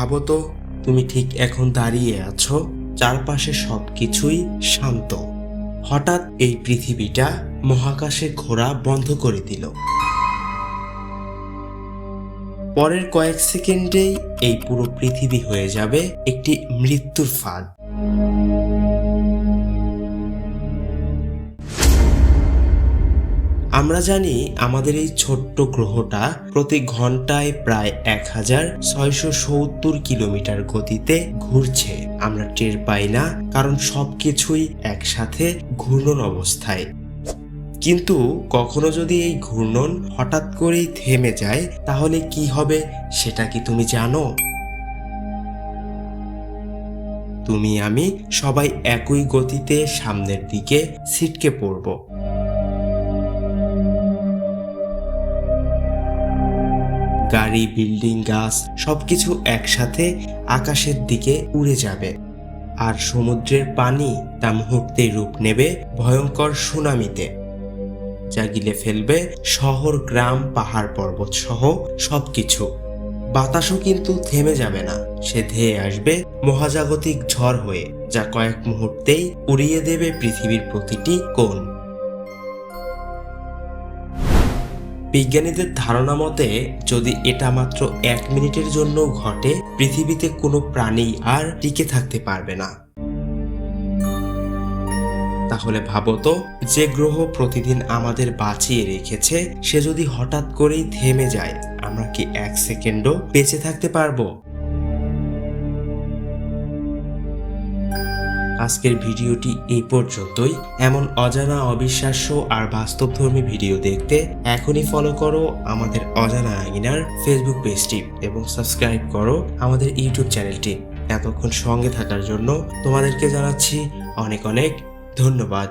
ভাবো তো, তুমি ঠিক এখন দাঁড়িয়ে আছো, চারপাশে সব কিছুই শান্ত। হঠাৎ এই পৃথিবীটা মহাকাশে ঘোরা বন্ধ করে দিল। পরের কয়েক সেকেন্ডেই এই পুরো পৃথিবী হয়ে যাবে একটি মৃত্যুর ফাঁদ। আমরা জানি আমাদের এই ছোট্ট গ্রহটা প্রতি ঘন্টায় প্রায় এক হাজার ছয়শো সত্তর কিলোমিটার গতিতে ঘুরছে। আমরা টের পাই না, কারণ সবকিছুই একসাথে ঘূর্ণন অবস্থায়। কিন্তু কখনো যদি এই ঘূর্ণন হঠাৎ করেই থেমে যায়, তাহলে কি হবে সেটা কি তুমি জানো? তুমি, আমি সবাই একই গতিতে সামনের দিকে ছিটকে পড়ব। গাড়ি, বিল্ডিং, গাছ সবকিছু একসাথে আকাশের দিকে উড়ে যাবে। আর সমুদ্রের পানি তা মুহূর্তে রূপ নেবে ভয়ঙ্কর সুনামিতে। যা গিলে ফেলবে শহর, গ্রাম, পাহাড় পর্বত সহ সবকিছু। বাতাসও কিন্তু থেমে যাবে না। সে ধেয়ে আসবে মহাজাগতিক ঝড় হয়ে, যা কয়েক মুহূর্তেই উড়িয়ে দেবে পৃথিবীর প্রতিটি কোণ। বিজ্ঞানীদের ধারণা মতে, যদি এটা মাত্র এক মিনিটের জন্য ঘটে, পৃথিবীতে কোনো প্রাণী আর টিকে থাকতে পারবে না। তাহলে ভাবো তো, যে গ্রহ প্রতিদিন আমাদের বাঁচিয়ে রেখেছে, সে যদি হঠাৎ করেই থেমে যায়, আমরা কি এক সেকেন্ডও বেঁচে থাকতে পারব? আজকের ভিডিওটি এই পর্যন্তই। এমন অজানা অবিশ্বাস্য আর বাস্তবধর্মী ভিডিও দেখতে এখনই ফলো করো আমাদের অজানা আঙিনার ফেসবুক পেজটি এবং সাবস্ক্রাইব করো আমাদের ইউটিউব চ্যানেলটি এতক্ষণ সঙ্গে থাকার জন্য তোমাদেরকে জানাচ্ছি অনেক অনেক ধন্যবাদ।